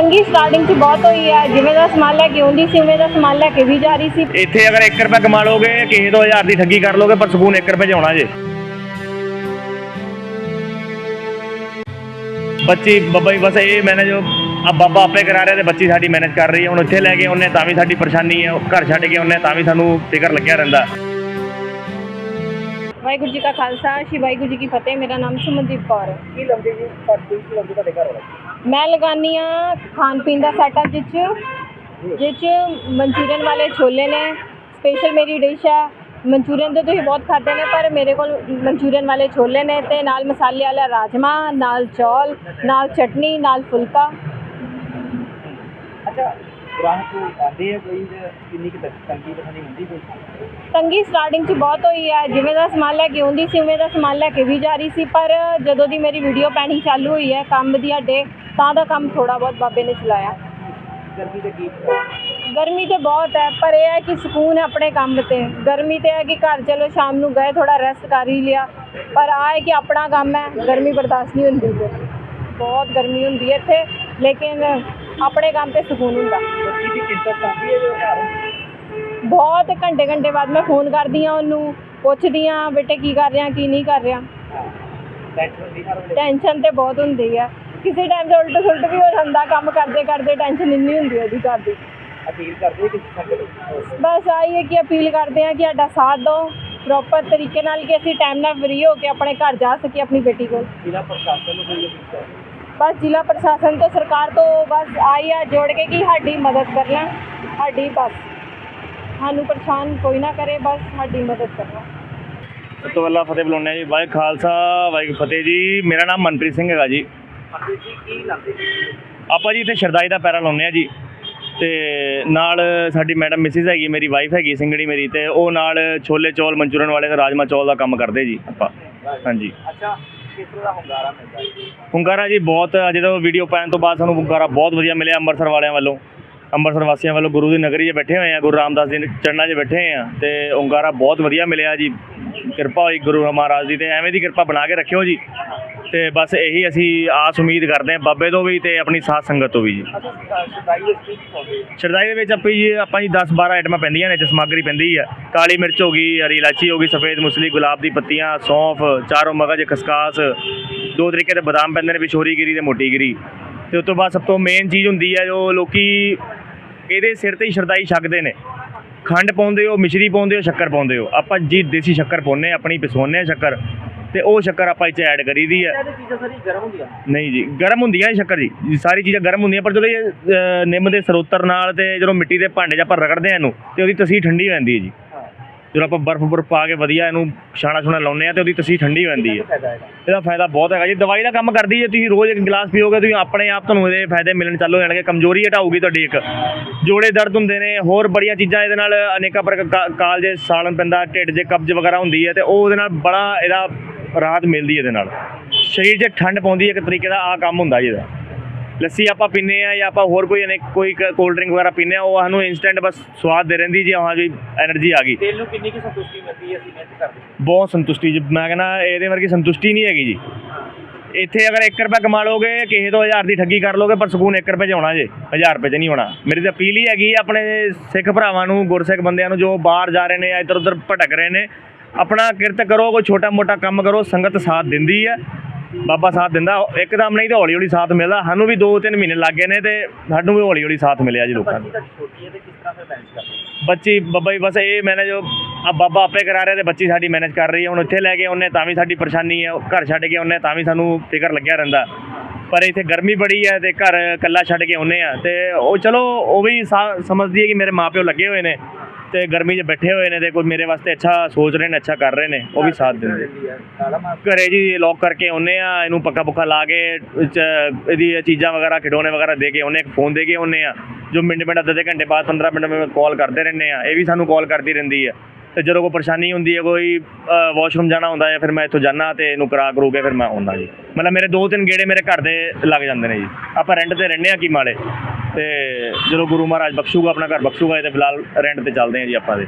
ਤੰਗੀ ਸਟਾਰਟਿੰਗ 'ਚ ਬਹੁਤ ਹੋਈ ਹੈ, ਜਿਵੇਂ ਦਾ ਸਮਾਨ ਲੈ ਕੇ ਆਉਂਦੀ ਸੀ, ਉਵੇਂ ਦਾ ਸਮਾਨ ਲੈ ਕੇ ਵੀ ਜਾ ਰਹੀ ਸੀ। ਇੱਥੇ ਅਗਰ 1 ਰੁਪਏ ਕਮਾ ਲੋਗੇ ਕਿਸੇ ਤੋਂ 1000 ਦੀ ਠੱਗੀ ਕਰ ਲੋਗੇ ਪਰ ਸਕੂਨ 1 ਰੁਪਏ 'ਚ ਆਉਣਾ ਜੇ। ਬੱਚੀ, ਬੱਬਾ ਜੀ, ਬਸ ਇਹ ਮੈਨੇ ਜੋ ਆ ਬਾਬਾ ਆਪੇ ਕਰਾ ਰਿਹਾ ਤੇ ਬੱਚੀ ਸਾਡੀ ਮੈਨੇਜ ਕਰ ਰਹੀ ਹੈ। ਹੁਣ ਉੱਥੇ ਲੈ ਕੇ ਉਹਨੇ ਤਾਂ ਵੀ ਸਾਡੀ ਪਰੇਸ਼ਾਨੀ ਹੈ ਘਰ ਛੱਡ ਕੇ ਉਹਨੇ ਤਾਂ ਵੀ ਸਾਨੂੰ ਫਿਕਰ ਲੱਗਿਆ ਰਹਿੰਦਾ। ਵਾਹਿਗੁਰੂ ਜੀ ਕਾ ਖਾਲਸਾ ਸ਼੍ਰੀ ਵਾਹਿਗੁਰੂ ਜੀ ਕੀ ਫਤਿਹ। ਮੇਰਾ ਨਾਮ ਸੁਮਨਦੀਪ ਕੌਰ ਹੈ। ਕੀ ਲੰਦੀ ਜੀ ਤੁਹਾਡੀ ਕੀ ਲੰਦੀ ਤੁਹਾਡੇ ਘਰ ਵਾਲਾ? ਮੈਂ ਲਗਾਨੀ ਆ ਖਾਣ ਪੀਣ ਦਾ ਸੈਟ ਆ ਜਿਸ 'ਚ ਜਿਸ 'ਚ ਮਨਚੂਰੀਅਨ ਵਾਲੇ ਛੋਲੇ ਨੇ ਸਪੈਸ਼ਲ ਮੇਰੀ ਡਿਸ਼ ਆ। ਮਨਚੂਰੀਅਨ ਤਾਂ ਤੁਸੀਂ ਬਹੁਤ ਖਾਦੇ ਨੇ ਪਰ ਮੇਰੇ ਕੋਲ ਮਨਚੂਰੀਅਨ ਵਾਲੇ ਛੋਲੇ ਨੇ ਤੇ ਨਾਲ ਮਸਾਲੇ ਵਾਲਾ ਰਾਜਮਾ ਨਾਲ ਚੌਲ ਨਾਲ ਚਟਨੀ ਨਾਲ ਫੁਲਕਾ। ਅੱਛਾ ਗ੍ਰਾਹਕ ਆਉਂਦੇ ਆ ਕੋਈ ਤੇ ਕਿੰਨੀ ਕੁ ਤੰਗ- ਤੰਗੀ ਪਰੇਸ਼ਾਨੀ ਹੁੰਦੀ ਕੋਈ? ਤੰਗੀ ਸਟਾਰਟਿੰਗ 'ਚ ਬਹੁਤ ਹੋਈ ਹੈ ਜਿਵੇਂ ਦਾ ਸਮਾਨ ਲੈ ਕੇ ਆਉਂਦੀ ਸੀ ਉਵੇਂ ਦਾ ਸਮਾਨ ਲੈ ਕੇ ਵੀ ਜਾ ਰਹੀ ਸੀ ਪਰ ਜਦੋਂ ਦੀ ਮੇਰੀ ਵੀਡੀਓ ਪੈਣੀ ਚਾਲੂ ਹੋਈ ਹੈ ਕੰਮ ਦੀ ਡੇ ਤਾਂ ਦਾ ਕੰਮ ਥੋੜਾ ਬਹੁਤ ਬਾਬੇ ਨੇ ਚਲਾਇਆ। ਗਰਮੀ ਦੇ ਕੀ? ਗਰਮੀ ਤੇ ਬਹੁਤ ਹੈ ਪਰ ਇਹ ਹੈ ਕਿ ਸਕੂਨ ਹੈ ਆਪਣੇ ਕੰਮ ਤੇ। ਗਰਮੀ ਤੇ ਹੈ ਕਿ ਘਰ ਚਲੋ ਸ਼ਾਮ ਨੂੰ ਗਏ ਥੋੜਾ ਰੈਸਟ ਕਰ ਹੀ ਲਿਆ। ਪਰ ਆ ਹੈ ਕਿ ਆਪਣਾ ਕੰਮ ਹੈ ਗਰਮੀ ਬਰਦਾਸ਼ਤ ਨਹੀਂ ਹੁੰਦੀ। ਬਹੁਤ ਗਰਮੀ ਹੁੰਦੀ ਹੈ ਇੱਥੇ ਲੇਕਿਨ ਆਪਣੇ ਕੰਮ ਤੇ ਸਕੂਨ ਹੁੰਦਾ। ਦੀ ਹੈ ਘਰ? ਬਹੁਤ ਘੰਟੇ ਘੰਟੇ ਬਾਅਦ ਮੈਂ ਫੋਨ ਕਰਦੀ ਆ ਉਹਨੂੰ ਪੁੱਛਦੀ ਆ ਬੇਟੇ ਕੀ ਕਰ ਰਿਹਾ ਕੀ ਨਹੀਂ ਕਰ ਰਿਹਾ। ਟੈਨਸ਼ਨ ਦੀ ਹਰ ਵੇਲੇ। ਟੈਨਸ਼ਨ ਤੇ ਬਹੁਤ ਹੁੰਦੀ ਹੈ ਕਿਸੇ ਟਾਈਮ ਤੇ ਉਲਟ ਸੁਲਟ ਵੀ ਹੋ ਜਾਂਦਾ ਕੰਮ ਕਰਦੇ ਕਰਦੇ ਟੈਨਸ਼ਨ ਇੰਨੀ ਹੁੰਦੀ ਹੈ ਉਹਦੀ ਘਰ ਦੀ। ਅਪੀਲ ਕਰਦੇ ਕਿ ਸੰਗਤ ਬਸ ਆਹੀ ਹੈ ਕਿ ਅਪੀਲ ਕਰਦੇ ਹਾਂ ਕਿ ਸਾਡਾ ਸਾਥ ਦਿਓ ਪ੍ਰੋਪਰ ਤਰੀਕੇ ਨਾਲ ਕਿ ਅਸੀਂ ਟਾਈਮ ਨਾਲ ਫ੍ਰੀ ਹੋ ਕੇ ਆਪਣੇ ਘਰ ਜਾ ਸਕੀਏ ਆਪਣੀ ਬੇਟੀ ਕੋਲ। ਜ਼ਿਲ੍ਹਾ ਪ੍ਰਸ਼ਾਸਨ ਨੂੰ ਕੋਈ ਅਪੀਲ ਕਰਦੇ ਬਸ ਜ਼ਿਲ੍ਹਾ ਪ੍ਰਸ਼ਾਸਨ ਤੋਂ ਸਰਕਾਰ ਤੋਂ ਬਸ ਆਈ ਆ ਜੋੜ ਕੇ ਕਿ ਸਾਡੀ ਮਦਦ ਕਰ ਲੈਣ ਸਾਡੀ ਬਸ। ਸਾਨੂੰ ਪਰੇਸ਼ਾਨ ਕੋਈ ਨਾ ਕਰੇ ਬਸ ਸਾਡੀ ਮਦਦ ਕਰਨਾ ਸਭ ਤੋਂ ਪਹਿਲਾਂ ਫਤਿਹ ਬੁਲਾਉਂਦੇ ਜੀ। ਵਾਹਿਗੁਰੂ ਖਾਲਸਾ ਵਾਹਿਗੁਰੂ ਫਤਿਹ ਜੀ। ਮੇਰਾ ਨਾਮ ਮਨਪ੍ਰੀਤ ਸਿੰਘ ਹੈਗਾ ਜੀ। ਕੀ ਆਪਾਂ ਜੀ ਇੱਥੇ ਸ਼ਰਦਾਈ ਦਾ ਪੈਰਾ ਲਾਉਂਦੇ ਆ ਜੀ। ਤੇ ਨਾਲ ਸਾਡੀ ਮੈਡਮ ਮਿਸਿਸ ਹੈਗੀ ਮੇਰੀ ਵਾਈਫ ਹੈਗੀ ਸਿੰਗੜੀ ਮੇਰੀ ਤੇ ਉਹ ਨਾਲ ਛੋਲੇ ਚੌਲ ਮਨਚੂਰਨ ਵਾਲੇ ਤੇ ਰਾਜਮਾ ਚੌਲ ਦਾ ਕੰਮ ਕਰਦੇ ਜੀ ਆਪਾਂ। ਹਾਂਜੀ। ਅੱਛਾ ਕਿਸ ਤਰ੍ਹਾਂ ਦਾ ਹੁੰਗਾਰਾ ਮਿਲਦਾ ਹੈ? ਹੁੰਗਾਰਾ ਜੀ ਬਹੁਤ ਜਦੋਂ ਵੀਡੀਓ ਪਾਉਣ ਤੋਂ ਬਾਅਦ ਸਾਨੂੰ ਹੁੰਗਾਰਾ ਬਹੁਤ ਵਧੀਆ ਮਿਲਿਆ ਅੰਮ੍ਰਿਤਸਰ ਵਾਲਿਆਂ ਵੱਲੋਂ। ਅੰਮ੍ਰਿਤਸਰ ਵਾਸੀਆਂ ਵੱਲੋਂ ਗੁਰੂ ਦੀ ਨਗਰੀ 'ਚ ਬੈਠੇ ਹੋਏ ਆ, ਗੁਰੂ ਰਾਮਦਾਸ ਦੇ ਚਰਨਾਂ 'ਚ ਬੈਠੇ ਹੋਏ ਆ ਤੇ ਹੁੰਗਾਰਾ ਬਹੁਤ ਵਧੀਆ ਮਿਲਿਆ ਜੀ। ਕਿਰਪਾ ਹੋਈ ਗੁਰੂ ਮਹਾਰਾਜ ਦੀ ਤੇ ਐਵੇਂ ਦੀ ਕਿਰਪਾ ਬਣਾ ਕੇ ਰੱਖਿਓ ਜੀ। ਤੇ ਬਸ ਇਹੀ ਅਸੀਂ ਆਸ ਉਮੀਦ ਕਰਦੇ ਹਾਂ ਬਾਬੇ ਤੋਂ ਵੀ ਤੇ ਆਪਣੀ ਸਾਧ ਸੰਗਤ ਤੋਂ ਵੀ ਜੀ। ਸ਼ਰਦਾਈ ਦੇ ਵਿੱਚ ਆਪਾਂ ਜੀ ਆਪਾਂ ਜੀ 10 12 ਆਈਟਮਾਂ ਪੈਂਦੀਆਂ ਨੇ ਚ ਸਮੱਗਰੀ ਪੈਂਦੀ ਹੈ ਕਾਲੀ ਮਿਰਚ ਹੋ ਗਈ ਹਰੀ ਇਲਾਚੀ ਹੋ ਗਈ ਸਫੇਦ ਮੁਸਲੀ ਗੁਲਾਬ ਦੀ ਪੱਤੀਆਂ ਸੌਂਫ ਚਾਰੋਂ ਮਗਜ ਖਸਕਾਸ ਦੋ ਤਰੀਕੇ ਦੇ ਬਦਾਮ ਪੈਂਦੇ ਨੇ ਵਿਛੋਰੀ ਗਿਰੀ ਤੇ ਮੋਟੀ ਗਿਰੀ। ਤੇ ਉਸ ਤੋਂ ਬਾਅਦ ਸਭ ਤੋਂ ਮੇਨ ਚੀਜ਼ ਹੁੰਦੀ ਹੈ ਜੋ ਲੋਕੀ ਇਹਦੇ ਸਿਰ ਤੇ ਹੀ ਸ਼ਰਦਾਈ ਛਕਦੇ ਨੇ। ਖੰਡ ਪਾਉਂਦੇ ਹੋ ਮਿਸ਼ਰੀ ਪਾਉਂਦੇ ਹੋ ਸ਼ੱਕਰ ਪਾਉਂਦੇ ਹੋ। ਆਪਾਂ ਜੀ ਦੇਸੀ ਸ਼ੱਕਰ ਪਾਉਂਦੇ ਆਪਣੀ ਹਾਂ ਸ਼ੱਕਰ। ਤੇ ਉਹ ਸ਼ੱਕਰ ਆਪਾਂ 'ਚ ਐਡ ਕਰੀਦੀ ਹੈ ਇਹ ਚੀਜ਼ਾਂ ਸਾਰੀ ਗਰਮ ਹੁੰਦੀਆਂ। ਨਹੀਂ ਜੀ ਗਰਮ ਹੁੰਦੀਆਂ ਇਹ ਸ਼ੱਕਰ ਜੀ। ਸਾਰੀ ਚੀਜ਼ਾਂ ਗਰਮ ਹੁੰਦੀਆਂ ਪਰ ਜਦੋਂ ਇਹ ਅ, ਨਿੰਮ ਦੇ ਸਰੋਤਰ ਨਾਲ ਤੇ ਜਦੋਂ ਮਿੱਟੀ ਦੇ ਭਾਂਡੇ 'ਚ ਆਪਾਂ ਰਗੜਦੇ ਆ ਇਹਨੂੰ ਤੇ ਉਹਦੀ ਤਸੀ ਠੰਡੀ ਹੋ ਜਾਂਦੀ ਹੈ ਜੀ। ਹਾਂ। ਜਦੋਂ ਆਪਾਂ ਬਰਫ਼ ਬਰਫ਼ ਪਾ ਕੇ ਵਧੀਆ ਇਹਨੂੰ ਛਾਣਾ ਛੁਣਾ ਲਾਉਂਦੇ ਆ ਤੇ ਉਹਦੀ ਤਸੀ ਠੰਡੀ ਹੋ ਜਾਂਦੀ ਹੈ। ਫਾਇਦਾ ਹੈਗਾ। ਇਹਦਾ ਫਾਇਦਾ ਬਹੁਤ ਹੈਗਾ ਜੀ। ਦਵਾਈ ਦਾ ਕੰਮ ਕਰਦੀ ਹੈ ਤੁਸੀਂ ਰੋਜ਼ ਇੱਕ ਗਲਾਸ ਪੀਓਗੇ ਤੁਸੀਂ ਆਪਣੇ ਆਪ ਤੁਹਾਨੂੰ ਇਹਦੇ ਫਾਇਦੇ ਮਿਲਣ ਚਾਲੂ ਹੋ ਜਾਣਗੇ। ਕਮਜ਼ੋਰੀ ਹਟਾਊਗੀ ਤੁਹਾਡੀ ਇੱਕ। ਜੋੜੇ ਦਰਦ ਹੁੰਦੇ ਨੇ ਹੋਰ ਬੜੀਆਂ ਚੀਜ਼ਾਂ ਇਹਦੇ ਨਾਲ ਅਨੇਕਾਂ ਪ੍ਰਕਾਰ ਕਾਲਜੇ ਸਾਲਣ ਪੈਂਦਾ ਢਿੱਡ 'ਚ ਕਬਜ਼ ਵਗੈਰਾ ਹੁੰਦੀ ਹੈ ਤੇ ਉਹ ਉਹਦੇ ਨਾਲ ਬੜਾ ਇਹਦਾ ਰਾਹਤ ਮਿਲਦੀ ਇਹਦੇ ਨਾਲ। ਸਰੀਰ 'ਚ ਠੰਡ ਪਾਉਂਦੀ ਹੈ ਇੱਕ ਤਰੀਕੇ ਦਾ ਆ ਕੰਮ ਹੁੰਦਾ ਇਹਦਾ। ਲੱਸੀ ਆਪਾਂ ਪੀਨੇ ਆ ਜਾਂ ਆਪਾਂ ਹੋਰ ਕੋਈ ਨੇ ਕੋਈ ਕੋਲਡ ਡਰਿੰਕ ਵਗੈਰਾ ਪੀਨੇ ਆ ਉਹ ਸਾਨੂੰ ਇਨਸਟੈਂਟ ਬਸ ਸਵਾਦ ਦੇ ਰਹਿੰਦੀ ਜੀ ਹਾਂ ਜੀ એનર્ਜੀ ਆ ਗਈ। ਦਿਲ ਨੂੰ ਕਿੰਨੀ ਕੀ ਸੰਤੁਸ਼ਟੀ ਮਿਲਦੀ ਹੈ ਅਸੀਂ ਮਿਹਨਤ ਕਰਦੇ ਬਹੁਤ ਸੰਤੁਸ਼ਟੀ ਜੀ। ਮੈਂ ਕਹਿੰਦਾ ਇਹਦੇ ਵਰਗੀ ਸੰਤੁਸ਼ਟੀ ਨਹੀਂ ਹੈਗੀ ਜੀ। ਇੱਥੇ ਅਗਰ 1 ਰੁਪਏ ਕਮਾ ਲੋਗੇ ਕਿਸੇ ਤੋਂ 1000 ਦੀ ਠੱਗੀ ਕਰ ਲੋਗੇ ਪਰ ਸਕੂਨ 1 ਰੁਪਏ 'ਚ ਹੋਣਾ ਜੇ 1000 ਰੁਪਏ 'ਚ ਨਹੀਂ ਆਉਣਾ। ਮੇਰੀ ਤਾਂ ਅਪੀਲ ਹੀ ਹੈਗੀ ਆਪਣੇ ਸਿੱਖ ਭਰਾਵਾਂ ਨੂੰ ਗੁਰਸਿੱਖ ਬੰਦਿਆਂ ਨੂੰ ਜੋ ਬਾਹਰ ਜਾ ਰਹੇ ਨੇ ਜਾਂ ਇੱਧਰ ਉੱਧਰ ਭਟਕ ਰਹੇ ਨੇ ਆਪਣਾ ਕਿਰਤ ਕਰੋ ਕੋਈ ਛੋਟਾ ਮੋਟਾ ਕੰਮ ਕਰੋ ਸੰਗਤ ਸਾਥ ਦਿੰਦੀ ਹੈ। ਬਾਬਾ ਸਾਥ ਦਿੰਦਾ ਇੱਕਦਮ ਨਹੀਂ ਤਾਂ ਹੌਲੀ ਹੌਲੀ ਸਾਥ ਮਿਲਦਾ। ਸਾਨੂੰ ਵੀ 2-3 ਮਹੀਨੇ ਲੱਗ ਗਏ ਨੇ ਤੇ ਸਾਨੂੰ ਵੀ ਹੌਲੀ ਹੌਲੀ ਸਾਥ ਮਿਲਿਆ ਜੀ ਲੋਕਾਂ ਦਾ ਬੱਚੀ ਮੈਨੇਜ ਬੱਬਾ ਜੀ ਬਸ ਇਹ ਮੈਨੇ ਜੋ ਆ ਬਾਬਾ ਆਪੇ ਕਰਾ ਰਿਹਾ ਤੇ ਬੱਚੀ ਸਾਡੀ ਮੈਨੇਜ ਕਰ ਰਹੀ ਹੈ। ਹੁਣ ਇੱਥੇ ਲੈ ਕੇ ਉਹਨੇ ਤਾਂ ਵੀ ਸਾਡੀ ਪਰੇਸ਼ਾਨੀ ਹੈ। ਘਰ ਛੱਡ ਕੇ ਉਹਨੇ ਤਾਂ ਵੀ ਸਾਨੂੰ ਫਿਕਰ ਲੱਗਿਆ ਰਹਿੰਦਾ। ਪਰ ਇੱਥੇ ਗਰਮੀ ਬੜੀ ਹੈ ਤੇ ਘਰ ਇਕੱਲਾ ਛੱਡ ਕੇ ਉਹਨੇ ਆ। ਤੇ ਉਹ ਚਲੋ ਉਹ ਵੀ ਸਮਝਦੀ ਹੈ ਕਿ ਮੇਰੇ ਮਾਪਿਓ ਲੱਗੇ ਹੋਏ ਨੇ। ਤੇ ਗਰਮੀ 'ਚ ਬੈਠੇ ਹੋਏ ਨੇ ਤੇ ਕੋਈ ਮੇਰੇ ਵਾਸਤੇ ਅੱਛਾ ਸੋਚ ਰਹੇ ਨੇ, ਅੱਛਾ ਕਰ ਰਹੇ ਨੇ, ਉਹ ਵੀ ਸਾਥ ਦਿੰਦੇ ਦਿੰਦੀ ਘਰੇ ਜੀ ਲੋਕ ਕਰਕੇ ਉਹਨੇ ਆ, ਇਹਨੂੰ ਪੱਕਾ ਪੁੱਕਾ ਲਾ ਕੇ 'ਚ ਇਹਦੀ ਚੀਜ਼ਾਂ ਵਗੈਰਾ, ਖਿਡੌਣੇ ਵਗੈਰਾ ਦੇ ਕੇ ਉਹਨੇ ਇੱਕ ਫੋਨ ਦੇ ਕੇ ਉਹਨੇ ਆ, ਜੋ ਮਿੰਟ ਮਿੰਟ, ਅੱਧੇ ਅੱਧੇ ਘੰਟੇ ਬਾਅਦ 15 ਮਿੰਟ ਵਿੱਚ ਕਾਲ ਕਰਦੇ ਰਹਿੰਦੇ ਆ, ਇਹ ਵੀ ਸਾਨੂੰ ਕਾਲ ਕਰਦੀ ਰਹਿੰਦੀ ਆ। ਤੇ ਜਦੋਂ ਕੋਈ ਪਰੇਸ਼ਾਨੀ ਹੁੰਦੀ ਹੈ ਕੋਈ ਵਾਸ਼ਰੂਮ ਜਾਣਾ ਹੁੰਦਾ ਹੈ ਫਿਰ ਮੈਂ ਇੱਥੋਂ ਜਾਣਾ ਤੇ ਇਹਨੂੰ ਕਰਾ ਕਰੂ ਕੇ ਫਿਰ ਮੈਂ ਆਉਂਦਾ ਜੀ। ਮਤਲਬ ਮੇਰੇ ਦੋ ਤਿੰਨ ਗੇੜੇ ਮੇਰੇ ਘਰ ਦੇ ਲੱਗ ਜਾਂਦੇ ਨੇ ਜੀ। ਆਪਾਂ ਰੈਂਟ ਤੇ ਰਹਿੰਦੇ ਆ ਕੀ ਮਾਲੇ ਤੇ ਜਦੋਂ ਗੁਰੂ ਮਹਾਰਾਜ ਬਖਸ਼ੂਗਾ, ਆਪਣਾ ਘਰ ਬਖਸ਼ੂਗਾ, ਇਹ ਤੇ ਫਿਲਹਾਲ ਰੈਂਟ ਤੇ ਚੱਲਦੇ ਆ ਜੀ ਆਪਾਂ ਦੇ।